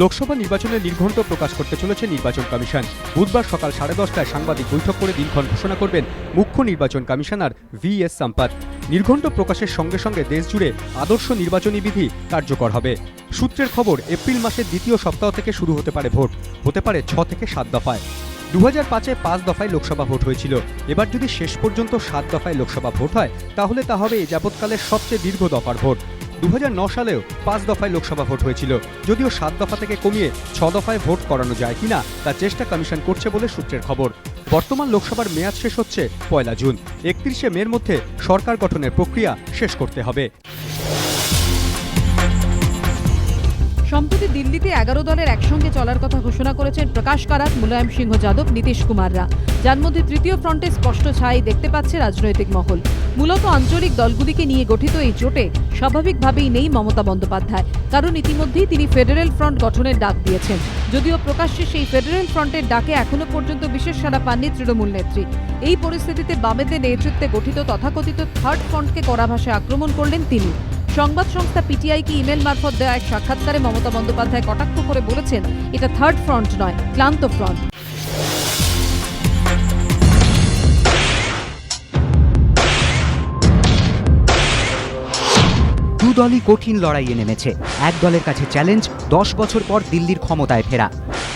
লোকসভা নির্বাচনের নির্ঘণ্ট প্রকাশ করতে চলেছে নির্বাচন কমিশন। বুধবার সকাল সাড়ে দশটায় সাংবাদিক বৈঠক করে দিনক্ষণ ঘোষণা করবেন মুখ্য নির্বাচন কমিশনার ভি এস সাম্পাত। নির্ঘণ্ট প্রকাশের সঙ্গে সঙ্গে দেশজুড়ে আদর্শ নির্বাচনী বিধি কার্যকর হবে। সূত্রের খবর, এপ্রিল মাসের দ্বিতীয় সপ্তাহ থেকে শুরু হতে পারে ভোট। হতে পারে ছ থেকে সাত দফায়। দু হাজার পাঁচে পাঁচ দফায় লোকসভা ভোট হয়েছিল। এবার যদি শেষ পর্যন্ত সাত দফায় লোকসভা ভোট হয়, তাহলে তা হবে এ যাবৎকালের সবচেয়ে দীর্ঘ দফার ভোট। দু সালেও পাঁচ দফায় লোকসভা ভোট হয়েছিল। যদিও সাত দফা থেকে কমিয়ে ছ দফায় ভোট করানো যায় কিনা তা চেষ্টা কমিশন করছে বলে সূত্রের খবর। বর্তমান লোকসভার মেয়াদ শেষ হচ্ছে পয়লা জুন। একত্রিশে মের মধ্যে সরকার গঠনের প্রক্রিয়া শেষ করতে হবে। সম্প্রতি দিল্লিতে এগারো দলের একসঙ্গে চলার কথা ঘোষণা করেছেন প্রকাশ কারাত, মুলায়ম সিংহ যাদব, নীতিশ কুমাররা। যার মধ্যে তৃতীয় ফ্রন্টে স্পষ্ট ছাই দেখতে পাচ্ছে রাজনৈতিক মহল। মূলত আঞ্চলিক দলগুলিকে নিয়ে গঠিত এই জোটে স্বাভাবিকভাবেই নেই মমতা বন্দ্যোপাধ্যায়। কারণ ইতিমধ্যেই তিনি ফেডারেল ফ্রন্ট গঠনের ডাক দিয়েছেন। যদিও প্রকাশ্যে সেই ফেডারেল ফ্রন্টের ডাকে এখনও পর্যন্ত বিশেষ সাড়া পাননি তৃণমূল নেত্রী। এই পরিস্থিতিতে বামেদের নেতৃত্বে গঠিত তথাকথিত থার্ড ফ্রন্টকে কড়া ভাষায় আক্রমণ করলেন তিনি। সংবাদ সংস্থা পিটিআইকে ইমেল মারফত দেওয়া এক সাক্ষাৎকারে মমতা বন্দ্যোপাধ্যায় কটাক্ষ করে বলেছেন, এটা থার্ড ফ্রন্ট নয়, ক্লান্ত ফ্রন্ট। দলই কঠিন লড়াইয়ে নেমেছে। এক দলের কাছে চ্যালেঞ্জ, দশ বছর পর দিল্লির ক্ষমতায় ফেরা।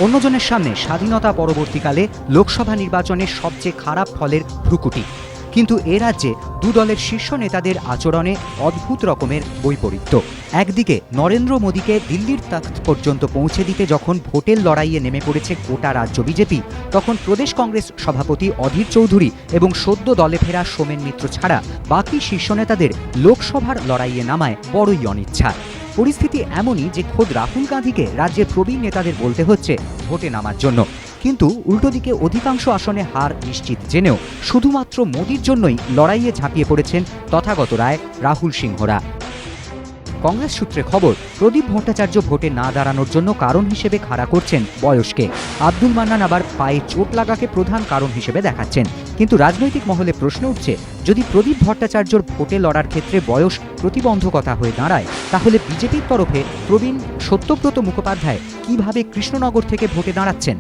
অন্যজনের সামনে স্বাধীনতা পরবর্তীকালে লোকসভা নির্বাচনের সবচেয়ে খারাপ ফলের ভ্রুকুটি। কিন্তু এ রাজ্যে দু দলের শীর্ষ নেতাদের আচরণে অদ্ভুত রকমের বৈপরীত্য। একদিকে নরেন্দ্র মোদীকে দিল্লির তখ্ত পর্যন্ত পৌঁছে দিতে যখন ভোটের লড়াইয়ে নেমে পড়েছে গোটা রাজ্য বিজেপি, তখন প্রদেশ কংগ্রেস সভাপতি অধীর চৌধুরী এবং সদ্য দলে ফেরা সোমেন মিত্র ছাড়া বাকি শীর্ষ নেতাদের লোকসভার লড়াইয়ে নামায় বড়ই অনিচ্ছা। পরিস্থিতি এমনই যে খোদ রাহুল গান্ধীকে রাজ্যের প্রবীণ নেতাদের বলতে হচ্ছে ভোটে নামার জন্য। কিন্তু উল্টো দিকে অধিকাংশ আসনে হার নিশ্চিত। জেনেও শুধুমাত্র মোদির জন্যই লড়াইয়ে ঝাঁপিয়ে পড়েছেন তথাগত রায় রাহুল সিংহরা। কংগ্রেস সূত্রে খবর, প্রদীপ ভট্টাচার্য ভোটে না দাঁড়ানোর জন্য কারণ হিসেবে খাড়া করছেন বয়সকে। আব্দুল মান্নান আবার পায়ে চোট লাগাকে প্রধান কারণ হিসেবে দেখাচ্ছেন। কিন্তু রাজনৈতিক মহলে প্রশ্ন উঠছে, যদি প্রদীপ ভট্টাচার্যর ভোটে লড়ার ক্ষেত্রে বয়স প্রতিবন্ধকতা হয়ে দাঁড়ায়, তাহলে বিজেপির তরফে প্রবীণ সত্যব্রত মুখোপাধ্যায় কীভাবে কৃষ্ণনগর থেকে ভোটে দাঁড়াচ্ছেন?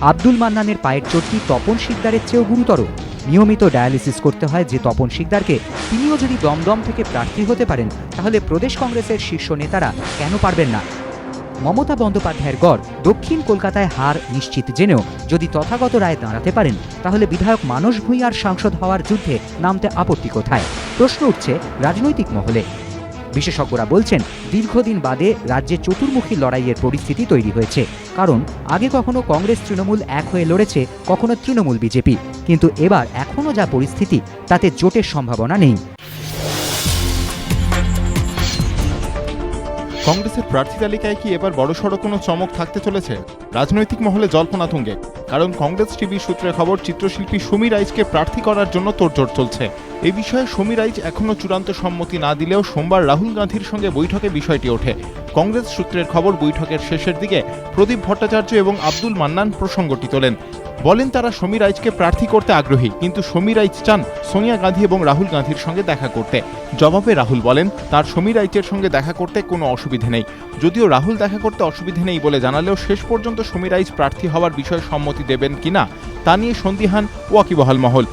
আব্দুল মান্নানের পায়ের চোটটি তপন শিকদারের চেয়েও গুরুতর। নিয়মিত ডায়ালিসিস করতে হয় যে তপন শিকদারকে। তিনিও যদি দমদম থেকে প্রার্থী হতে পারেন, তাহলে প্রদেশ কংগ্রেসের শীর্ষ নেতারা কেন পারবেন না? মমতা বন্দ্যোপাধ্যায়ের গড় দক্ষিণ কলকাতায় হার নিশ্চিত জেনেও যদি তথাগত রায় দাঁড়াতে পারেন, তাহলে বিধায়ক মানস ভূঁইয়ার সাংসদ হওয়ার যুদ্ধে নামতে আপত্তি কোথায়? প্রশ্ন উঠছে রাজনৈতিক মহলে। বিশেষজ্ঞরা বলছেন, দীর্ঘদিন বাদে রাজ্যে চতুর্মুখী লড়াইয়ের পরিস্থিতি তৈরি হয়েছে। কারণ, আগে কখনো কংগ্রেস তৃণমূল এক হয়ে লড়েছে, কখনো তৃণমূল বিজেপি। কিন্তু এবার এখনও যা পরিস্থিতি, তাতে জোটের সম্ভাবনা নেই। কংগ্রেসের প্রার্থী তালিকায় কি এবার বড়সড় কোনো চমক থাকতে চলেছে? রাজনৈতিক মহলে জল্পনা তুঙ্গে। কারণ কংগ্রেস টিভি সূত্রে খবর, চিত্রশিল্পী সমীর রাইজকে প্রার্থী করার জন্য তোড়জোড় চলছে। এ বিষয়ে সমীর রাইজ এখনও চূড়ান্ত সম্মতি না দিলেও সোমবার রাহুল গান্ধীর সঙ্গে বৈঠকে বিষয়টি ওঠে। কংগ্রেস সূত্রের খবর বৈঠকের শেষের দিকে প্রদীপ ভট্টাচার্য এবং আব্দুল মান্নান প্রসঙ্গটি তোলেন। বলেন তারা সমীর আইচকে প্রার্থী করতে আগ্রহী, কিন্তু সমীর আইচ চান সোনিয়া গান্ধী এবং রাহুল গান্ধীর সঙ্গে দেখা করতে। জবাবে রাহুল বলেন, তার সমীর আইচের সঙ্গে দেখা করতে কোনো অসুবিধে নেই। যদিও রাহুল দেখা করতে অসুবিধে নেই বলে জানালেও শেষ পর্যন্ত সমীর রাইজ প্রার্থী হওয়ার বিষয়ে সম্মতি দেবেন কিনা, তা নিয়ে সন্দিহান ওয়াকিবহাল মহল।